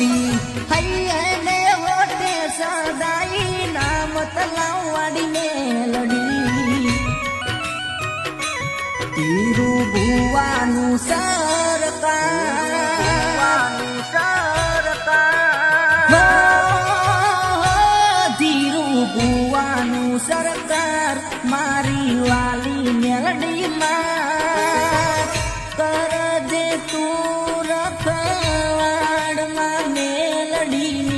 હતી હૈયે હોટે સદાઈ નામ તલાવાડીને લડી. તીરુ ભુવાનું સરકાર. સરકાર. મારી વાલી મેલડીમાં Medina